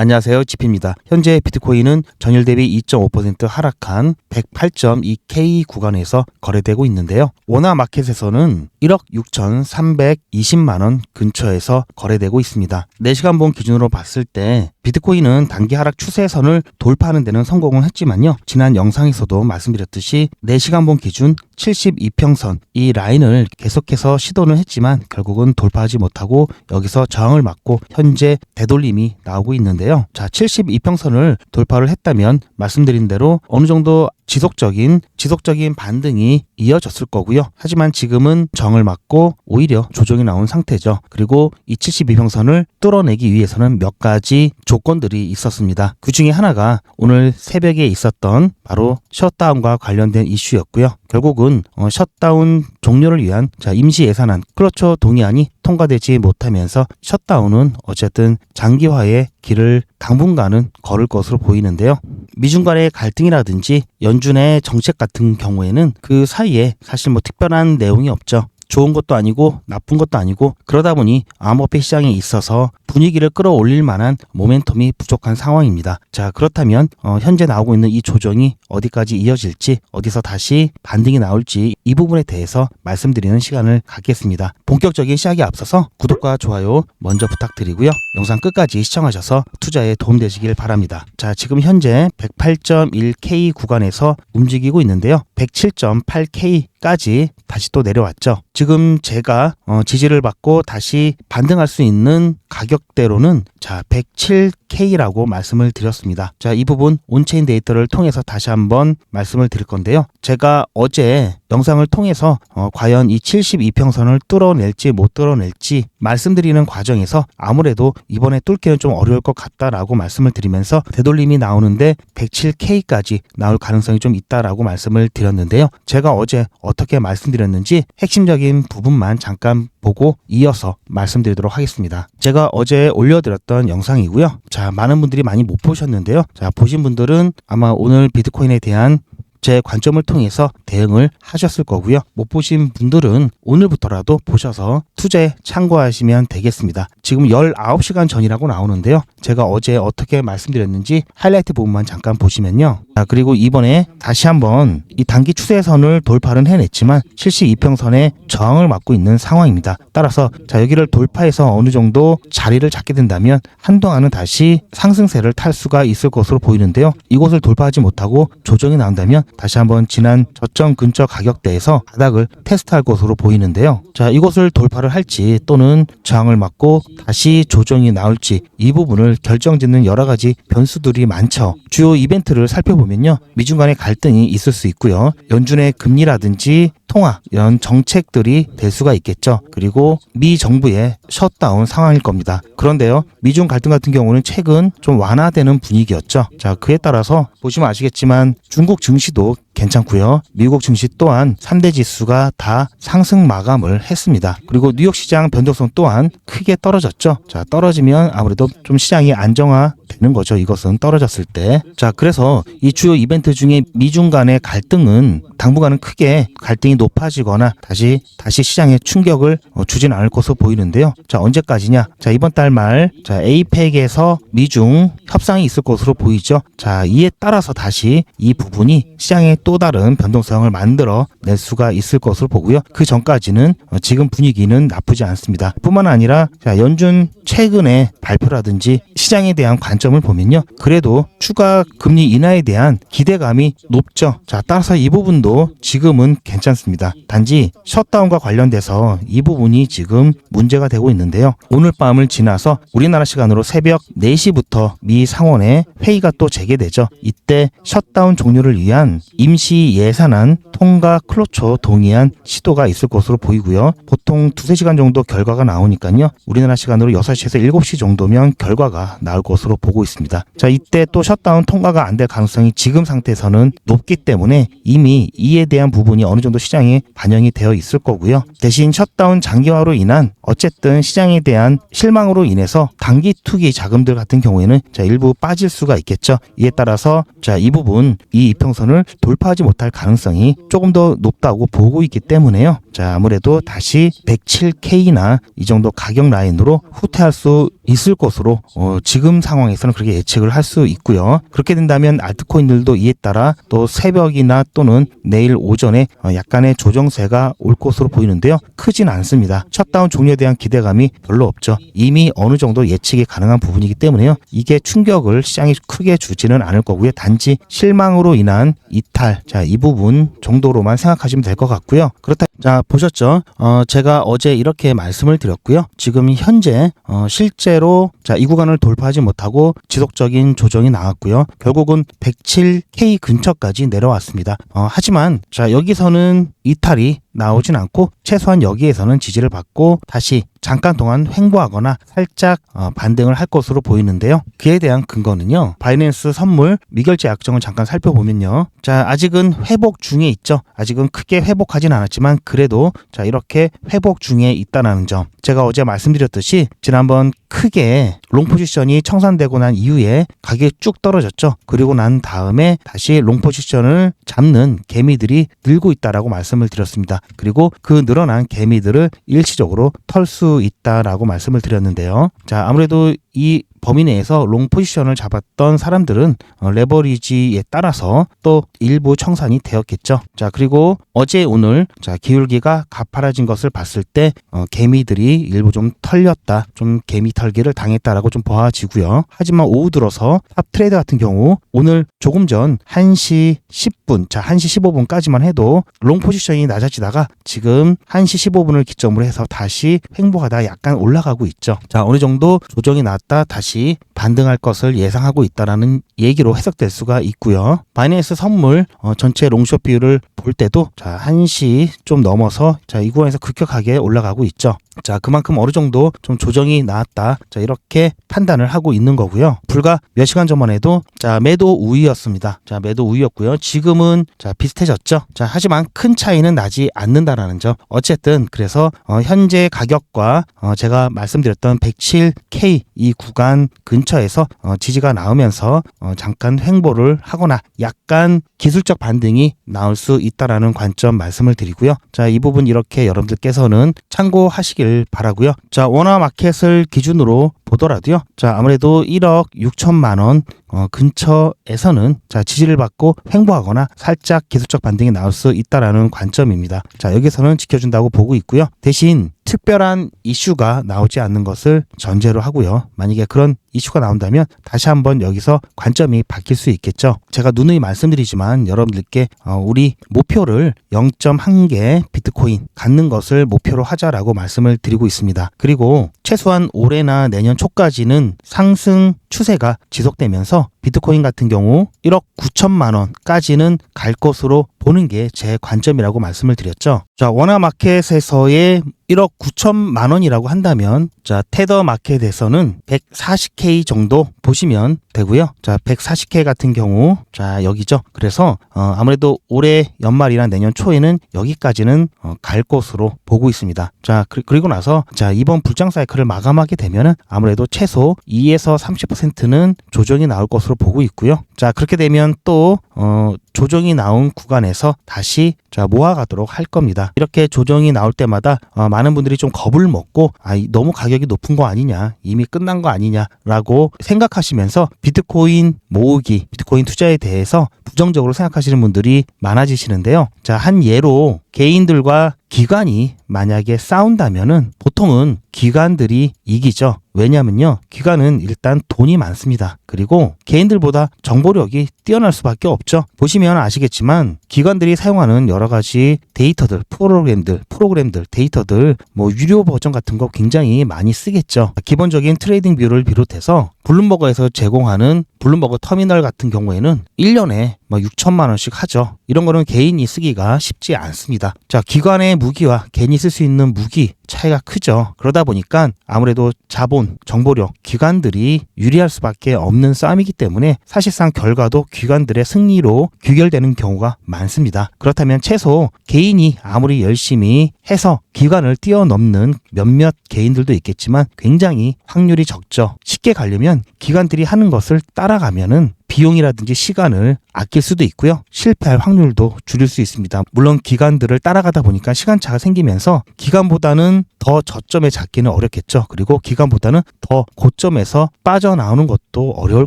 안녕하세요. 지피입니다. 현재 비트코인은 전일 대비 2.5% 하락한 108.2K 구간에서 거래되고 있는데요. 원화 마켓에서는 1억 6,320만 원 근처에서 거래되고 있습니다. 4시간 본 기준으로 봤을 때 비트코인은 단기 하락 추세선을 돌파하는 데는 성공을 했지만요. 지난 영상에서도 말씀드렸듯이 4시간 본 기준 72평선 이 라인을 계속해서 시도는 했지만 결국은 돌파하지 못하고 여기서 저항을 맞고 현재 되돌림이 나오고 있는데요. 자, 72평선을 돌파를 했다면 말씀드린 대로 어느 정도 지속적인 지속적인 반등이 이어졌을 거고요. 하지만 지금은 정을 맞고 오히려 조정이 나온 상태죠. 그리고 이 72평선을 뚫어내기 위해서는 몇 가지 조건들이 있었습니다. 그 중에 하나가 오늘 새벽에 있었던 바로 셧다운과 관련된 이슈였고요. 결국은 어, 셧다운 종료를 위한 자 임시 예산안 클러처 동의안이 통과되지 못하면서 셧다운은 어쨌든 장기화의 길을 당분간은 걸을 것으로 보이는데요. 미중 간의 갈등이라든지 연준의 정책 같은 경우에는 그 사이에 사실 뭐 특별한 내용이 없죠. 좋은 것도 아니고 나쁜 것도 아니고 그러다 보니 암호화폐 시장에 있어서 분위기를 끌어올릴 만한 모멘텀이 부족한 상황입니다. 자 그렇다면 어, 현재 나오고 있는 이 조정이 어디까지 이어질지 어디서 다시 반등이 나올지 이 부분에 대해서 말씀드리는 시간을 갖겠습니다. 본격적인 시작에 앞서서 구독과 좋아요 먼저 부탁드리고요. 영상 끝까지 시청하셔서 투자에 도움되시길 바랍니다. 자 지금 현재 108.1K 구간에서 움직이고 있는데요. 107.8K 까지 다시 또 내려왔죠. 지금 제가 어, 지지를 받고 다시 반등할 수 있는 가격대로는 자 107K라고 말씀을 드렸습니다. 자 이 부분 온체인 데이터를 통해서 다시 한번 말씀을 드릴 건데요. 제가 어제 영상을 통해서 어, 과연 이 72평선을 뚫어낼지 못 뚫어낼지 말씀드리는 과정에서 아무래도 이번에 뚫기는 좀 어려울 것 같다라고 말씀을 드리면서 되돌림이 나오는데 107K까지 나올 가능성이 좀 있다라고 말씀을 드렸는데요. 제가 어제 어떻게 말씀드렸는지 핵심적인 부분만 잠깐 보고 이어서 말씀드리도록 하겠습니다. 제가 어제 올려드렸던 영상이고요. 자, 많은 분들이 많이 못 보셨는데요. 자, 보신 분들은 아마 오늘 비트코인에 대한 제 관점을 통해서 대응을 하셨을 거고요. 못 보신 분들은 오늘부터라도 보셔서 투자에 참고하시면 되겠습니다. 지금 19시간 전이라고 나오는데요. 제가 어제 어떻게 말씀드렸는지 하이라이트 부분만 잠깐 보시면요. 자, 그리고 이번에 다시 한번 이 단기 추세선을 돌파는 해냈지만 72평선에 저항을 맞고 있는 상황입니다. 따라서 자, 여기를 돌파해서 어느 정도 자리를 잡게 된다면 한동안은 다시 상승세를 탈 수가 있을 것으로 보이는데요. 이곳을 돌파하지 못하고 조정이 나온다면 다시 한번 지난 저점 근처 가격대에서 바닥을 테스트할 것으로 보이는데요. 자, 이곳을 돌파를 할지 또는 저항을 맞고 다시 조정이 나올지 이 부분을 결정짓는 여러 가지 변수들이 많죠. 주요 이벤트를 살펴보면요. 미중 간의 갈등이 있을 수 있고요. 연준의 금리라든지 통화 이런 정책들이 될 수가 있겠죠. 그리고 미 정부의 셧다운 상황일 겁니다. 그런데요. 미중 갈등 같은 경우는 최근 좀 완화되는 분위기였죠. 자, 그에 따라서 보시면 아시겠지만 중국 증시도 괜찮고요. 미국 증시 또한 3대 지수가 다 상승 마감을 했습니다. 그리고 뉴욕 시장 변동성 또한 크게 떨어졌죠. 자, 떨어지면 아무래도 좀 시장이 안정화 되는 거죠. 이것은 떨어졌을 때. 자, 그래서 이 주요 이벤트 중에 미중 간의 갈등은 당분간은 크게 갈등이 높아지거나 다시 다시 시장에 충격을 어, 주진 않을 것으로 보이는데요. 자, 언제까지냐? 자, 이번 달 말 자, 에이펙에서 미중 협상이 있을 것으로 보이죠. 자, 이에 따라서 다시 이 부분이 시장에 또 다른 변동성을 만들어 낼 수가 있을 것으로 보고요. 그 전까지는 어, 지금 분위기는 나쁘지 않습니다. 뿐만 아니라 자, 연준 최근의 발표라든지 시장에 대한 관점을 보면요. 그래도 추가 금리 인하에 대한 기대감이 높죠. 자, 따라서 이 부분도 지금은 괜찮습니다. 단지 셧다운과 관련돼서 이 부분이 지금 문제가 되고 있는데요. 오늘 밤을 지나서 우리나라 시간으로 새벽 4시부터 미 상원에 회의가 또 재개되죠. 이때 셧다운 종료를 위한 임시 예산안 통과 클로처 동의안 시도가 있을 것으로 보이고요. 보통 두세 시간 정도 결과가 나오니까요. 우리나라 시간으로 6시에서 7시 정도면 결과가 나올 것으로 보고 있습니다. 자, 이때 또 셧다운 통과가 안 될 가능성이 지금 상태에서는 높기 때문에 이미 이에 대한 부분이 어느 정도 시장에 반영이 되어 있을 거고요. 대신 셧다운 장기화로 인한 어쨌든 시장에 대한 실망으로 인해서 단기 투기 자금들 같은 경우에는 자, 일부 빠질 수가 있겠죠. 이에 따라서 자, 이 부분 이 이평선을 돌파하지 못할 가능성이 조금 더 높다고 보고 있기 때문에요. 자, 아무래도 다시 107K나 이 정도 가격 라인으로 후퇴할 수 있을 것으로 어, 지금 상황에서는 그렇게 예측을 할 수 있고요. 그렇게 된다면 알트코인들도 이에 따라 또 새벽이나 또는 내일 오전에 어, 약간의 조정세가 올 것으로 보이는데요. 크진 않습니다. 셧다운 종료에 대한 기대감이 별로 없죠. 이미 어느 정도 예측이 가능한 부분이기 때문에요. 이게 충격을 시장이 크게 주지는 않을 거고요. 단지 실망으로 인한 이탈, 자, 이 부분 정도로만 생각하시면 될 것 같고요. 그렇다, 자, 보셨죠? 어, 제가 어제 이렇게 말씀을 드렸고요. 지금 현재, 어, 실제로, 자, 이 구간을 돌파하지 못하고 지속적인 조정이 나왔고요. 결국은 107K 근처까지 내려왔습니다. 어, 하지만, 자, 여기서는 이탈이 나오진 않고 최소한 여기에서는 지지를 받고 다시 잠깐 동안 횡보하거나 살짝 어, 반등을 할 것으로 보이는데요. 그에 대한 근거는요. 바이낸스 선물 미결제 약정을 잠깐 살펴보면요. 자, 아직은 회복 중에 있죠. 아직은 크게 회복하진 않았지만 그래도 자, 이렇게 회복 중에 있다는 점. 제가 어제 말씀드렸듯이 지난번 크게 롱 포지션이 청산되고 난 이후에 가격이 쭉 떨어졌죠. 그리고 난 다음에 다시 롱 포지션을 잡는 개미들이 늘고 있다라고 말씀을 드렸습니다. 그리고 그 늘어난 개미들을 일시적으로 털 수 있다라고 말씀을 드렸는데요. 자, 아무래도 이 범위 내에서 롱 포지션을 잡았던 사람들은 어, 레버리지에 따라서 또 일부 청산이 되었겠죠. 자, 그리고 어제 오늘 자, 기울기가 가파라진 것을 봤을 때 어, 개미들이 일부 좀 털렸다. 좀 개미 털기를 당했다라고 좀 보아지고요. 하지만 오후 들어서 탑 트레이드 같은 경우 오늘 조금 전 1시 10분, 자, 1시 15분까지만 해도 롱 포지션이 낮아지다가 지금 1시 15분을 기점으로 해서 다시 횡보하다 약간 올라가고 있죠. 자, 어느 정도 조정이 났다 다시 반등할 것을 예상하고 있다라는 얘기로 해석될 수가 있고요. 바이낸스 선물 어, 전체 롱숏 비율을 볼 때도 자, 1시 좀 넘어서 자, 이 구간에서 급격하게 올라가고 있죠. 자, 그만큼 어느 정도 좀 조정이 나왔다. 자, 이렇게 판단을 하고 있는 거고요. 불과 몇 시간 전만 해도 자, 매도 우위였습니다. 자, 매도 우위였고요. 지금은 자, 비슷해졌죠. 자, 하지만 큰 차이는 나지 않는다라는 점. 어쨌든 그래서 어, 현재 가격과 어, 제가 말씀드렸던 107K 이 구간 근처에서 어, 지지가 나오면서 어, 잠깐 횡보를 하거나 약간 기술적 반등이 나올 수 있다라는 관점 말씀을 드리고요. 자, 이 부분 이렇게 여러분들께서는 참고하시길 바라고요. 자, 원화 마켓을 기준으로 보더라도요. 자, 아무래도 1억 6천만 원 어, 근처에서는 자, 지지를 받고 횡보하거나 살짝 기술적 반등이 나올 수 있다라는 관점입니다. 자, 여기서는 지켜준다고 보고 있고요. 대신 특별한 이슈가 나오지 않는 것을 전제로 하고요. 만약에 그런 이슈가 나온다면 다시 한번 여기서 관점이 바뀔 수 있겠죠. 제가 누누이 말씀드리지만 여러분들께 어, 우리 목표를 0.1개 비트코인 갖는 것을 목표로 하자라고 말씀을 드리고 있습니다. 그리고 최소한 올해나 내년 초까지는 상승 추세가 지속되면서 비트코인 같은 경우 1억 9천만 원까지는 갈 것으로 보는 게 제 관점이라고 말씀을 드렸죠. 자, 원화 마켓에서의 1억 9천만 원이라고 한다면 자, 테더 마켓에서는 140K 정도 보시면 되고요. 자, 140K 같은 경우 자, 여기죠. 그래서 어, 아무래도 올해 연말이나 내년 초에는 여기까지는 어, 갈 것으로 보고 있습니다. 자, 그, 그리고 나서 자, 이번 불장 사이클을 마감하게 되면은 아무래도 최소 2에서 30%는 조정이 나올 것으로 보고 있고요. 자, 그렇게 되면 또 어, 조정이 나온 구간에서 다시 자 모아가도록 할 겁니다. 이렇게 조정이 나올 때마다 어, 많은 분들이 좀 겁을 먹고 아 너무 가격이 높은 거 아니냐 이미 끝난 거 아니냐라고 생각하시면서 비트코인 모으기, 비트코인 투자에 대해서 부정적으로 생각하시는 분들이 많아지시는데요. 자 한 예로 개인들과 기관이 만약에 싸운다면은 보통은 기관들이 이기죠. 왜냐면요. 기관은 일단 돈이 많습니다. 그리고 개인들보다 정보력이 뛰어날 수밖에 없죠. 보시면 아시겠지만 기관들이 사용하는 여러 가지 데이터들, 프로그램들, 프로그램들, 데이터들, 뭐 유료 버전 같은 거 굉장히 많이 쓰겠죠. 기본적인 트레이딩 뷰를 비롯해서 블룸버그에서 제공하는 블룸버그 터미널 같은 경우에는 1년에 뭐 6천만 원씩 하죠. 이런 거는 개인이 쓰기가 쉽지 않습니다. 자, 기관의 무기와 개인이 쓸 수 있는 무기 차이가 크죠. 그러다 보니까 아무래도 자본, 정보력, 기관들이 유리할 수밖에 없는 싸움이기 때문에 사실상 결과도 기관들의 승리로 귀결되는 경우가 많습니다. 그렇다면 최소 개인이 아무리 열심히 해서 기관을 뛰어넘는 몇몇 개인들도 있겠지만 굉장히 확률이 적죠. 쉽게 가려면 기관들이 하는 것을 따라가면은 비용이라든지 시간을 아낄 수도 있고요. 실패할 확률도 줄일 수 있습니다. 물론 기관들을 따라가다 보니까 시간차가 생기면서 기관보다는 더 저점에 잡기는 어렵겠죠. 그리고 기관보다는 더 고점에서 빠져나오는 것도 어려울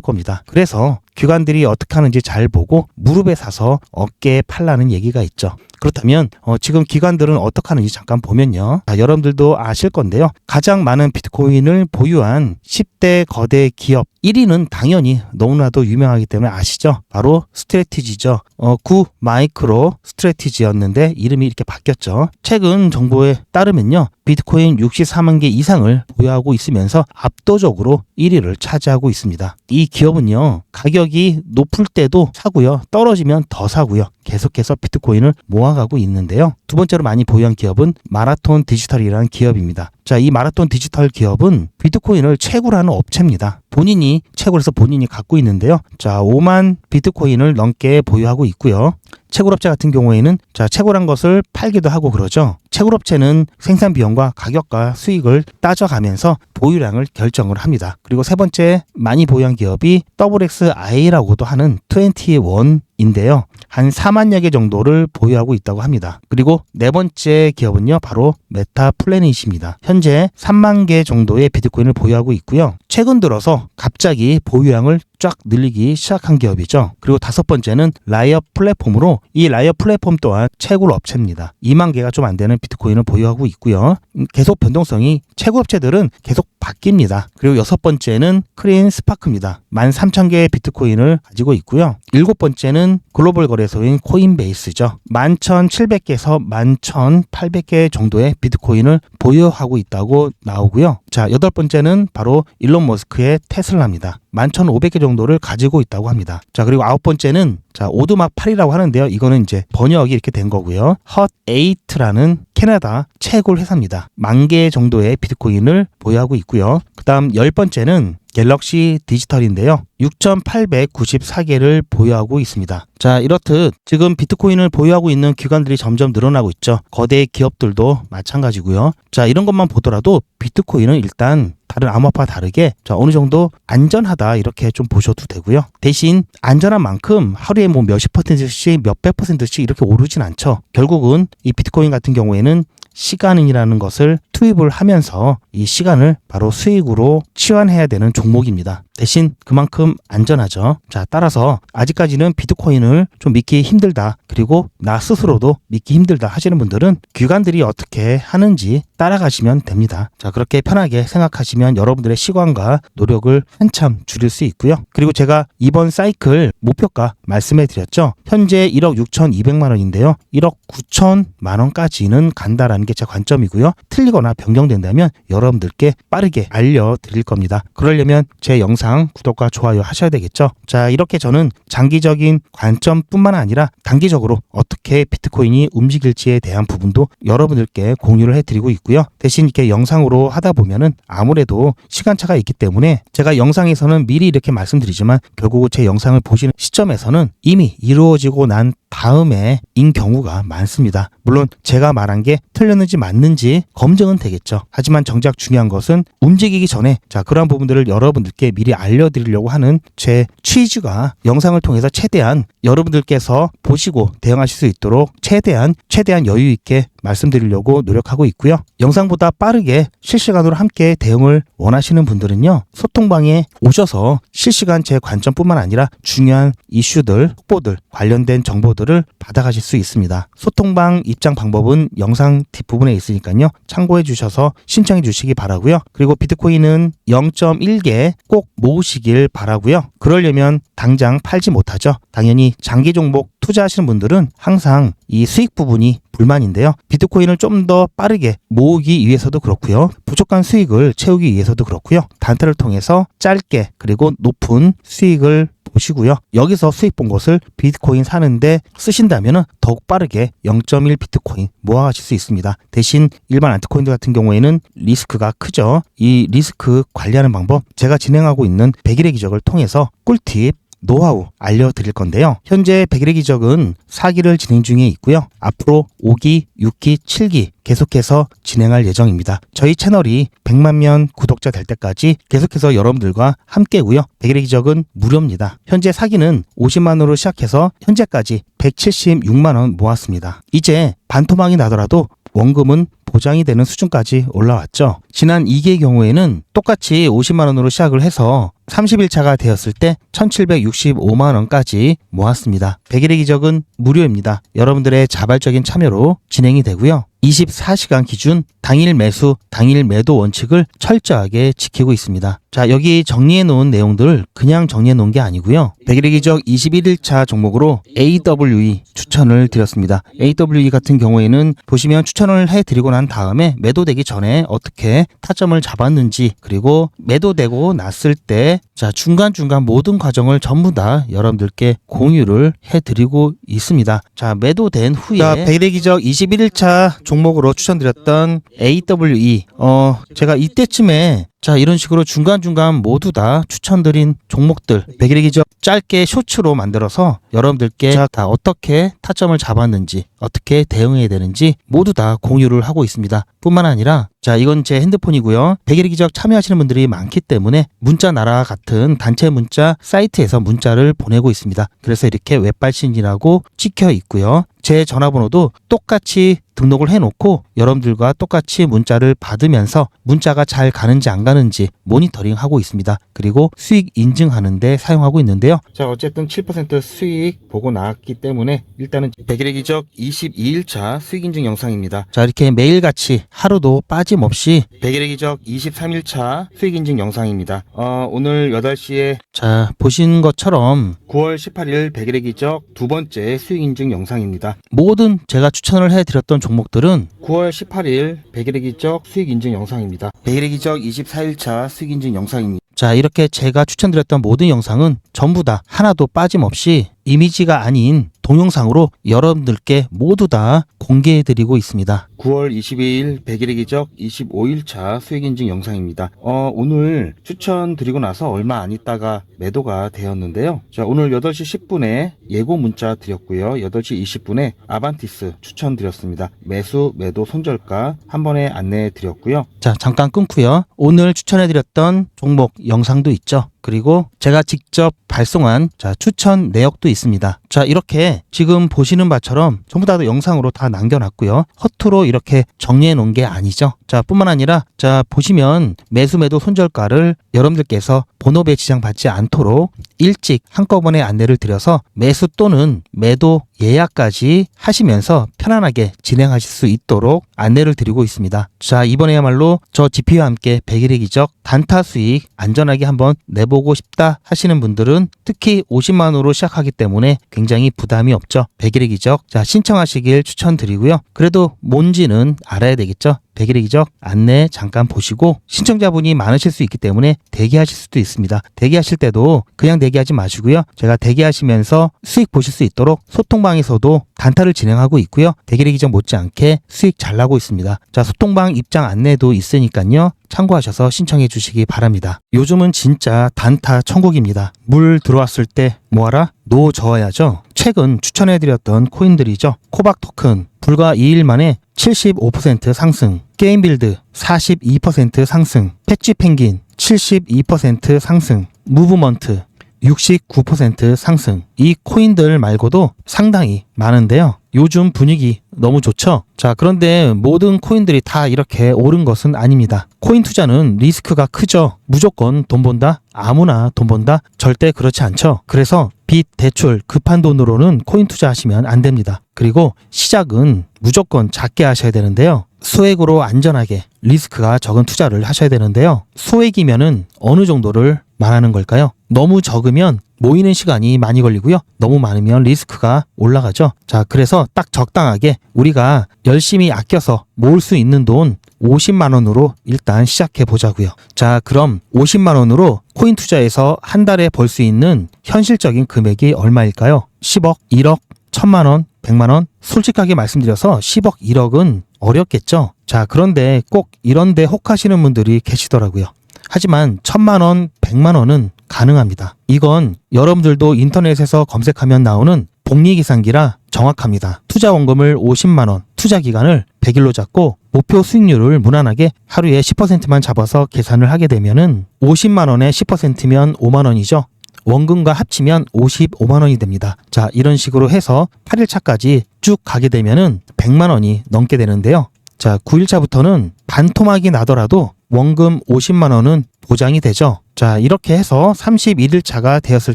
겁니다. 그래서 기관들이 어떻게 하는지 잘 보고 무릎에 사서 어깨에 팔라는 얘기가 있죠. 그렇다면 어, 지금 기관들은 어떻게 하는지 잠깐 보면요. 자, 여러분들도 아실 건데요. 가장 많은 비트코인을 보유한 10대 거대 기업 1위는 당연히 너무나도 유명하기 때문에 아시죠? 바로 스트레티지죠. 어, 구 마이크로 스트레티지였는데 이름이 이렇게 바뀌었죠. 최근 정보에 따르면요. 비트 코인 64만 개 이상을 보유하고 있으면서 압도적으로 1위를 차지하고 있습니다. 이 기업은요. 가격이 높을 때도 사고요. 떨어지면 더 사고요. 계속해서 비트코인을 모아가고 있는데요. 두 번째로 많이 보유한 기업은 마라톤 디지털이라는 기업입니다. 자, 이 마라톤 디지털 기업은 비트코인을 채굴 하는 업체입니다. 본인이 채굴해서 본인이 갖고 있는데요. 자, 5만 비트코인을 넘게 보유하고 있고요. 채굴업체 같은 경우에는 자, 채굴한 것을 팔기도 하고 그러죠. 채굴업체는 생산 비용과 가격과 수익을 따져가면서 보유량을 결정을 합니다. 그리고 세 번째 많이 보유한 기업이 WXI라고도 하는 21 인데요. 한 4만여 개 정도를 보유하고 있다고 합니다. 그리고 네 번째 기업은요, 바로 메타 플래닛입니다. 현재 3만 개 정도의 비트코인을 보유하고 있고요. 최근 들어서 갑자기 보유량을 쫙 늘리기 시작한 기업이죠. 그리고 다섯 번째는 라이어 플랫폼으로 이 라이어 플랫폼 또한 채굴 업체입니다. 2만 개가 좀 안 되는 비트코인을 보유하고 있고요. 음, 계속 변동성이 채굴 업체들은 계속 바뀝니다. 그리고 여섯 번째는 크린 스파크입니다. 13,000개의 비트코인을 가지고 있고요. 일곱 번째는 글로벌 거래소인 코인베이스죠. 11,700개에서 11,800개 정도의 비트코인을 보유하고 있다고 나오고요. 자, 여덟 번째는 바로 일론 머스크의 테슬라입니다. 11,500개 정도를 가지고 있다고 합니다. 자, 그리고 아홉 번째는 자, 오두막 8이라고 하는데요. 이거는 이제 번역이 이렇게 된 거고요. 헛8라는 캐나다 채굴 회사입니다. 만 개 정도의 비트코인을 보유하고 있고요. 그다음 열 번째는 갤럭시 디지털인데요. 6,894개를 보유하고 있습니다. 자, 이렇듯 지금 비트코인을 보유하고 있는 기관들이 점점 늘어나고 있죠. 거대 기업들도 마찬가지고요. 자, 이런 것만 보더라도 비트코인은 일단 다른 암호화와 다르게 자, 어느 정도 안전하다 이렇게 좀 보셔도 되고요. 대신 안전한 만큼 하루에 뭐 몇십 퍼센트씩 몇백 퍼센트씩 이렇게 오르진 않죠. 결국은 이 비트코인 같은 경우에는 시간이라는 것을 투입을 하면서 이 시간을 바로 수익으로 치환해야 되는 종목입니다. 대신 그만큼 안전하죠. 자, 따라서 아직까지는 비트코인을 좀 믿기 힘들다. 그리고 나 스스로도 믿기 힘들다 하시는 분들은 기관들이 어떻게 하는지 따라가시면 됩니다. 자, 그렇게 편하게 생각하시면 여러분들의 시간과 노력을 한참 줄일 수 있고요. 그리고 제가 이번 사이클 목표가 말씀해 드렸죠. 현재 1억 6,200만 원인데요. 1억 9천만 원까지는 간다라는 게 제 관점이고요. 틀리거나 변경된다면 여러분들께 빠르게 알려드릴 겁니다. 그러려면 제 영상 구독과 좋아요 하셔야 되겠죠. 자, 이렇게 저는 장기적인 관점뿐만 아니라 단기적으로 어떻게 비트코인이 움직일지에 대한 부분도 여러분들께 공유를 해드리고 있고요. 대신 이렇게 영상으로 하다 보면은 아무래도 시간차가 있기 때문에 제가 영상에서는 미리 이렇게 말씀드리지만 결국 제 영상을 보시는 시점에서는 이미 이루어지고 난 다음에 인 경우가 많습니다. 물론 제가 말한 게 틀렸는지 맞는지 검증은 되겠죠. 하지만 정작 중요한 것은 움직이기 전에 자 그러한 부분들을 여러분들께 미리 알려드리려고 하는 제 취지가 영상을 통해서 최대한 여러분들께서 보시고 대응하실 수 있도록 최대한 최대한 여유 있게 말씀드리려고 노력하고 있고요. 영상보다 빠르게 실시간으로 함께 대응을 원하시는 분들은요. 소통방에 오셔서 실시간 제 관점뿐만 아니라 중요한 이슈들, 속보들, 관련된 정보들을 받아가실 수 있습니다. 소통방 입장 방법은 영상 뒷부분에 있으니까요. 참고해 주셔서 신청해 주시기 바라고요. 그리고 비트코인은 0.1개 꼭 모으시길 바라고요. 그러려면 당장 팔지 못하죠. 당연히 장기 종목 투자하시는 분들은 항상 이 수익 부분이 불만인데요. 비트코인을 좀 더 빠르게 모으기 위해서도 그렇고요. 부족한 수익을 채우기 위해서도 그렇고요. 단타를 통해서 짧게 그리고 높은 수익을 보시고요. 여기서 수익 본 것을 비트코인 사는데 쓰신다면 더욱 빠르게 0.1 비트코인 모아가실 수 있습니다. 대신 일반 알트코인들 같은 경우에는 리스크가 크죠. 이 리스크 관리하는 방법 제가 진행하고 있는 100일의 기적을 통해서 꿀팁 노하우 알려드릴 건데요. 현재 백일의 기적은 4기를 진행 중에 있고요. 앞으로 5기, 6기, 7기 계속해서 진행할 예정입니다. 저희 채널이 100만 명 구독자 될 때까지 계속해서 여러분들과 함께고요. 백일의 기적은 무료입니다. 현재 사기는 50만 원으로 시작해서 현재까지 176만 원 모았습니다. 이제 반토막이 나더라도 원금은 보장이 되는 수준까지 올라왔죠. 지난 2기의 경우에는 똑같이 50만 원으로 시작을 해서 30일차가 되었을 때 1765만 원까지 모았습니다. 100일의 기적은 무료입니다. 여러분들의 자발적인 참여로 진행이 되고요. 24시간 기준 당일 매수, 당일 매도 원칙을 철저하게 지키고 있습니다. 자, 여기 정리해 놓은 내용들을 그냥 정리해 놓은 게 아니고요. 백일의 기적 21일차 종목으로 AWE 추천을 드렸습니다. AWE 같은 경우에는 보시면 추천을 해 드리고 난 다음에 매도되기 전에 어떻게 타점을 잡았는지 그리고 매도되고 났을 때 자, 중간중간 모든 과정을 전부 다 여러분들께 공유를 해 드리고 있습니다. 자, 매도된 후에 자, 백일의 기적 21일차 종목으로 추천드렸던 AWE 어, 제가 이때쯤에 자, 이런 식으로 중간중간 모두 다 추천드린 종목들, 백일의 기적 짧게 쇼츠로 만들어서 여러분들께 자, 다 어떻게 타점을 잡았는지, 어떻게 대응해야 되는지 모두 다 공유를 하고 있습니다. 뿐만 아니라, 자, 이건 제 핸드폰이고요. 백일의 기적 참여하시는 분들이 많기 때문에 문자 나라 같은 단체 문자 사이트에서 문자를 보내고 있습니다. 그래서 이렇게 웹발신이라고 찍혀 있고요. 제 전화번호도 똑같이 등록을 해놓고 여러분들과 똑같이 문자를 받으면서 문자가 잘 가는지 안 가는지 모니터링 하고 있습니다. 그리고 수익 인증하는데 사용하고 있는데요. 자, 어쨌든 7% 수익 보고 나왔기 때문에 일단은 백일의 기적 22일차 수익 인증 영상입니다. 자, 이렇게 매일같이 하루도 빠짐없이 백일의 기적 23일차 수익 인증 영상입니다. 어, 오늘 8시에 자, 보신 것처럼 9월 18일 백일의 기적 두 번째 수익 인증 영상입니다. 모든 제가 추천을 해드렸던 종목들은 9월 18일 백일의 기적 수익 인증 영상입니다. 백일의 기적 24일차 수익 인증 영상입니다. 자, 이렇게 제가 추천드렸던 모든 영상은 전부 다 하나도 빠짐없이 이미지가 아닌 동영상으로 여러분들께 모두 다 공개해드리고 있습니다. 9월 22일 백일의 기적 25일차 수익인증 영상입니다. 어, 오늘 추천드리고 나서 얼마 안 있다가 매도가 되었는데요. 자, 오늘 8시 10분에 예고 문자 드렸고요. 8시 20분에 아반티스 추천드렸습니다. 매수, 매도, 손절가 한 번에 안내해 드렸고요. 자, 잠깐 끊고요. 오늘 추천해 드렸던 종목 영상도 있죠. 그리고 제가 직접 발송한 자, 추천 내역도 있습니다. 자, 이렇게 지금 보시는 바처럼 전부 다 영상으로 다 남겨놨고요. 허투루 이렇게 정리해 놓은 게 아니죠. 자, 뿐만 아니라 자, 보시면 매수 매도 손절가를 여러분들께서 번호 배치장 받지 않도록 일찍 한꺼번에 안내를 드려서 매수 또는 매도 예약까지 하시면서 편안하게 진행하실 수 있도록 안내를 드리고 있습니다. 자, 이번에야말로 저 GP와 함께 100일의 기적 단타 수익 안전하게 한번 내보고 싶다 하시는 분들은 특히 50만원으로 시작하기 때문에 굉장히 부담이 없죠. 100일의 기적. 자, 신청하시길 추천드리고요. 그래도 뭔지는 알아야 되겠죠. 100일의 기적 안내 잠깐 보시고 신청자분이 많으실 수 있기 때문에 대기하실 수도 있습니다. 대기하실 때도 그냥 대기하지 마시고요. 제가 대기하시면서 수익 보실 수 있도록 소통방에서도 단타를 진행하고 있고요. 100일의 기적 못지않게 수익 잘 나고 있습니다. 자, 소통방 입장 안내도 있으니까요. 참고하셔서 신청해 주시기 바랍니다. 요즘은 진짜 단타 천국입니다. 물 들어왔을 때 뭐하라? 노 저어야죠. 최근 추천해드렸던 코인들이죠. 코박 토큰 불과 2일 만에 75% 상승, 게임빌드 42% 상승, 패치 펭귄 72% 상승, 무브먼트 69% 상승. 이 코인들 말고도 상당히 많은데요. 요즘 분위기 너무 좋죠? 자, 그런데 모든 코인들이 다 이렇게 오른 것은 아닙니다. 코인 투자는 리스크가 크죠? 무조건 돈 번다? 아무나 돈 번다? 절대 그렇지 않죠? 그래서 빚, 대출, 급한 돈으로는 코인 투자하시면 안 됩니다. 그리고 시작은 무조건 작게 하셔야 되는데요. 소액으로 안전하게 리스크가 적은 투자를 하셔야 되는데요. 소액이면은 어느 정도를 말하는 걸까요? 너무 적으면 모이는 시간이 많이 걸리고요. 너무 많으면 리스크가 올라가죠. 자, 그래서 딱 적당하게 우리가 열심히 아껴서 모을 수 있는 돈 50만 원으로 일단 시작해 보자고요. 자, 그럼 50만 원으로 코인 투자에서 한 달에 벌 수 있는 현실적인 금액이 얼마일까요? 10억, 1억, 1000만 원, 100만 원? 솔직하게 말씀드려서 10억, 1억은 어렵겠죠. 자, 그런데 꼭 이런 데 혹하시는 분들이 계시더라고요. 하지만 천만 원, 백만 원은 가능합니다. 이건 여러분들도 인터넷에서 검색하면 나오는 복리계산기라 정확합니다. 투자 원금을 50만원, 투자 기간을 100일로 잡고 목표 수익률을 무난하게 하루에 10%만 잡아서 계산을 하게 되면은 50만원에 10%면 5만원이죠. 원금과 합치면 55만원이 됩니다. 자, 이런 식으로 해서 8일차까지 쭉 가게 되면은 100만원이 넘게 되는데요. 자, 9일차부터는 반토막이 나더라도 원금 50만원은 보장이 되죠. 자, 이렇게 해서 31일 차가 되었을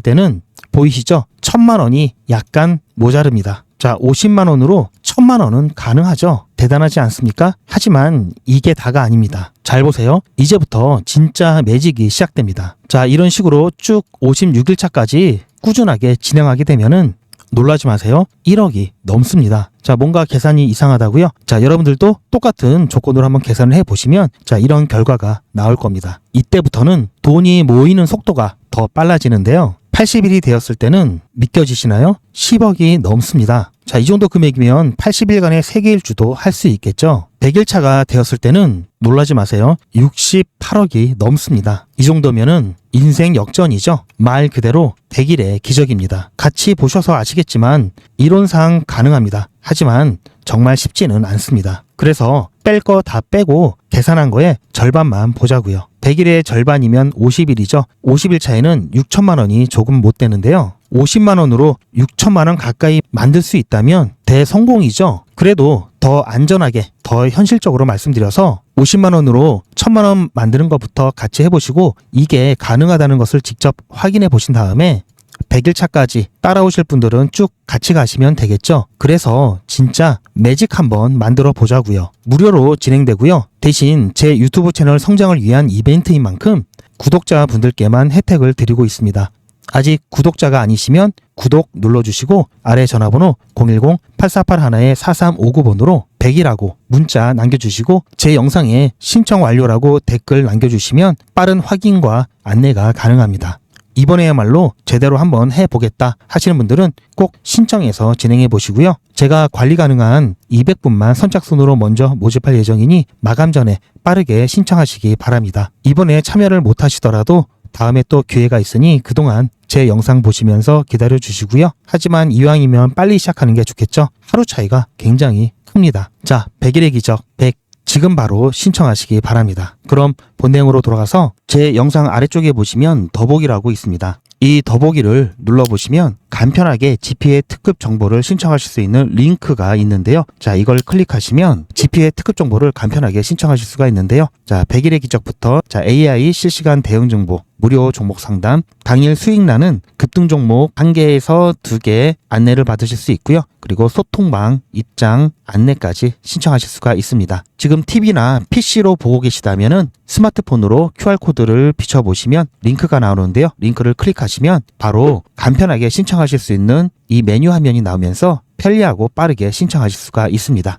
때는 보이시죠? 1000만원이 약간 모자릅니다. 자, 50만 원으로 1000만원은 가능하죠. 대단하지 않습니까? 하지만 이게 다가 아닙니다. 잘 보세요. 이제부터 진짜 매직이 시작됩니다. 자, 이런 식으로 쭉 56일 차까지 꾸준하게 진행하게 되면은 놀라지 마세요. 1억이 넘습니다. 자, 뭔가 계산이 이상하다고요? 자, 여러분들도 똑같은 조건으로 한번 계산을 해 보시면 자, 이런 결과가 나올 겁니다. 이때부터는 돈이 모이는 속도가 더 빨라지는데요. 80일이 되었을 때는 믿겨지시나요? 10억이 넘습니다. 자, 이 정도 금액이면 80일간의 세계 일주도 할 수 있겠죠? 100일 차가 되었을 때는 놀라지 마세요. 68억이 넘습니다. 이 정도면은 인생 역전이죠. 말 그대로 100일의 기적입니다. 같이 보셔서 아시겠지만 이론상 가능합니다. 하지만 정말 쉽지는 않습니다. 그래서 뺄 거 다 빼고 계산한 거에 절반만 보자고요. 100일의 절반이면 50일이죠. 50일 차에는 6천만 원이 조금 못 되는데요. 50만 원으로 6천만 원 가까이 만들 수 있다면 대성공이죠. 그래도 더 안전하게, 더 현실적으로 말씀드려서 50만 원으로 1000만 원 만드는 것부터 같이 해보시고 이게 가능하다는 것을 직접 확인해 보신 다음에 100일 차까지 따라오실 분들은 쭉 같이 가시면 되겠죠. 그래서 진짜 매직 한번 만들어 보자고요. 무료로 진행되고요. 대신 제 유튜브 채널 성장을 위한 이벤트인 만큼 구독자 분들께만 혜택을 드리고 있습니다. 아직 구독자가 아니시면 구독 눌러주시고 아래 전화번호 010-8481-4359번으로 100이라고 문자 남겨주시고 제 영상에 신청 완료라고 댓글 남겨주시면 빠른 확인과 안내가 가능합니다. 이번에야말로 제대로 한번 해보겠다 하시는 분들은 꼭 신청해서 진행해 보시고요. 제가 관리 가능한 200분만 선착순으로 먼저 모집할 예정이니 마감 전에 빠르게 신청하시기 바랍니다. 이번에 참여를 못 하시더라도 다음에 또 기회가 있으니 그동안 제 영상 보시면서 기다려 주시고요. 하지만 이왕이면 빨리 시작하는 게 좋겠죠? 하루 차이가 굉장히 큽니다. 자, 100일의 기적 100 지금 바로 신청하시기 바랍니다. 그럼 본 내용으로 돌아가서 제 영상 아래쪽에 보시면 더보기라고 있습니다. 이 더보기를 눌러보시면 간편하게 GP의 특급 정보를 신청하실 수 있는 링크가 있는데요. 자, 이걸 클릭하시면 GP의 특급 정보를 간편하게 신청하실 수가 있는데요. 자, 100일의 기적부터 자, AI 실시간 대응 정보, 무료 종목 상담, 당일 수익나는 급등 종목 1개에서 2개 안내를 받으실 수 있고요. 그리고 소통방, 입장, 안내까지 신청하실 수가 있습니다. 지금 TV나 PC로 보고 계시다 면은 스마트폰으로 QR코드를 비춰보시면 링크가 나오는데요. 링크를 클릭하시면 바로 간편하게 신청하실 수 있는 이 메뉴 화면이 나오면서 편리하고 빠르게 신청하실 수가 있습니다.